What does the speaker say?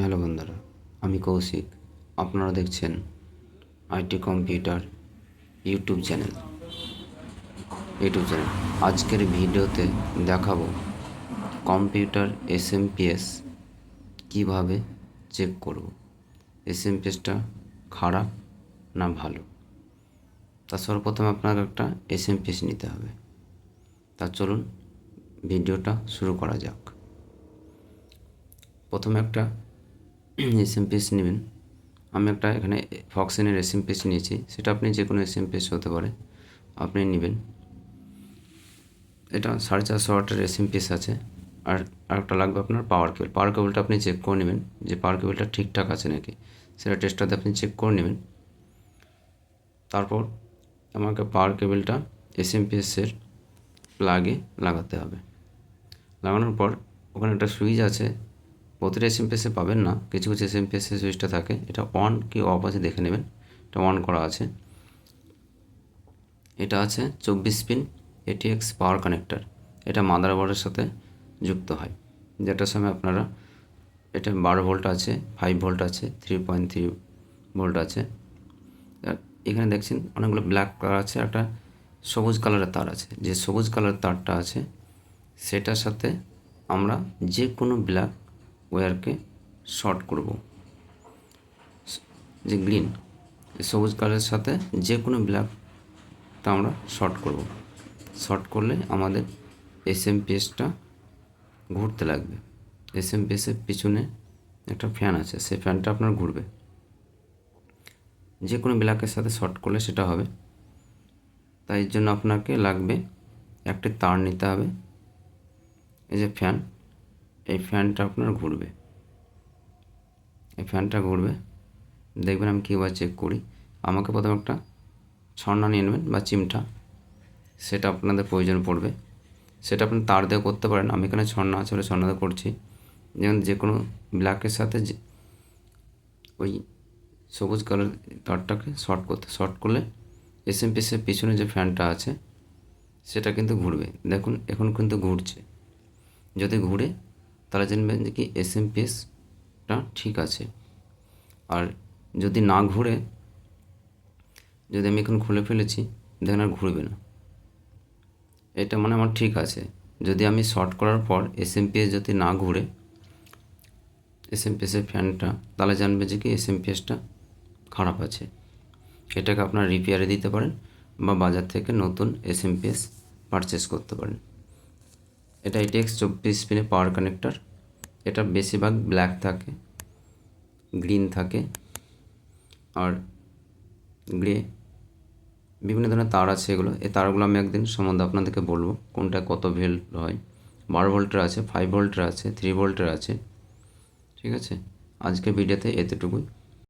Hello বন্ধুরা, আমি কৌশিক। আপনারা দেখছেন IT computer YouTube channel. YouTube channel. আজকের ভিডিওতে দেখাবো কম্পিউটার এসএমপিএস কীভাবে চেক করব। এসএমপিএসটা খারাপ না ভালো? তা সর্বপ্রথম আপনাকে একটা এসএমপিএস নিতে হবে। তা চলুন ভিডিওটা শুরু করা যাক। প্রথমে একটা এসএমপিএস নেবেন। আমি একটা এখানে ফক্সেনের এসএমপিএস নিয়েছি। সেটা আপনি যে কোনো এসএমপিএস হতে পারে। আপনি নেবেন। এটা সাড়ে চারশো ওয়াটের এসএমপিএস আছে। আর আরেকটা লাগবে আপনার পাওয়ার কেবল। পাওয়ার কেবলটা আপনি চেক করে নেবেন যে পাওয়ার কেবলটা ঠিকঠাক আছে নাকি। সেটা টেস্টটাতে আপনি চেক করে নেবেন। তারপর আমাকে পাওয়ার কেবলটা এসএমপিএসের প্লাগে লাগাতে হবে। লাগানোর পর ওখানে একটা সুইচ আছে। প্রতিটা এসএমপিএসে পাবেন না। কিছু কিছু এসএমপিএসে সুইচটা থাকে। এটা অন কি অফ আছে দেখে নেবেন। এটা অন করা আছে। এটা আছে চব্বিশ পিন এটিএক্স পাওয়ার কানেক্টার এটা মাদারবোর্ডের সাথে যুক্ত হয়। যেটার সময় আপনারা এটা বারো ভোল্ট আছে ফাইভ ভোল্ট আছে থ্রি পয়েন্ট থ্রি ভোল্ট আছে। এখানে দেখছেন অনেকগুলো ব্ল্যাক কালার আছে, একটা সবুজ কালারের তার আছে। যে সবুজ কালারের তারটা আছে, সেটার সাথে আমরা যে কোনো ব্ল্যাক ওয়্যারকে শর্ট করব। যে গ্রিন সবুজ কালারের সাথে যে কোনো ব্ল্যাকটা আমরা শর্ট করব। শর্ট করলে আমাদের এস এম পিএসটা ঘুরতে লাগবে। এস এম পিএসের পিছনে একটা ফ্যান আছে, সেই ফ্যানটা আপনার ঘুরবে। যে কোনো ব্ল্যাকের সাথে শর্ট করলে সেটা হবে। তাই জন্য আপনাকে লাগবে, একটি তার নিতে হবে। এই যে ফ্যান এই ফ্যানটা আপনার ঘুরবে। এই ফ্যানটা ঘুরবে। দেখবেন আমি কীভাবে চেক করি। আমাকে প্রথমে একটা ছন্না নিয়ে নেবেন বা চিমটা। সেটা আপনাদের প্রয়োজন পড়বে। সেটা আপনি তার দিয়ে করতে পারেন। আমি এখানে ছন্না আছে ছন্না দিয়ে করছি। যেমন যে কোনো ব্ল্যাকের সাথে যে ওই সবুজ কালার তারটাকে শর্ট করতে শর্ট করলে এস এম পিসের পিছনে যে ফ্যানটা আছে, সেটা কিন্তু ঘুরবে। দেখুন, এখন কিন্তু ঘুরছে। যদি ঘুরে তাহলে জানবেন যে কি এস এম পিএসটা ঠিক আছে। আর যদি না ঘুরে, যদি আমি এখন খুলে ফেলেছি, দেখেন আর ঘুরবে না। এটা মানে আমার ঠিক আছে। যদি আমি শর্ট করার পর এস এম পিএস যদি না ঘুরে এস এম পিএসের ফ্যানটা তাহলে জানবে যে কি এস এম পিএসটা খারাপ আছে। এটাকে আপনার রিপেয়ারে দিতে পারেন বা বাজার থেকে নতুন এস এম পিএস পারচেস করতে পারেন। এটা এটিএক্স চব্বিশ পিনে পাওয়ার কানেক্টার এটা বেশিরভাগ ব্ল্যাক থাকে গ্রিন থাকে, আর গ্রে বিভিন্ন ধরনের তার আছে এগুলো। এই তারগুলো আমি একদিন সম্বন্ধে আপনাদেরকে বলব, কোনটা কত ভোল্ট হয়। বারো ভোল্টের আছে ফাইভ ভোল্টের আছে থ্রি ভোল্টের আছে, ঠিক আছে? আজকে ভিডিওতে এতটুকুই।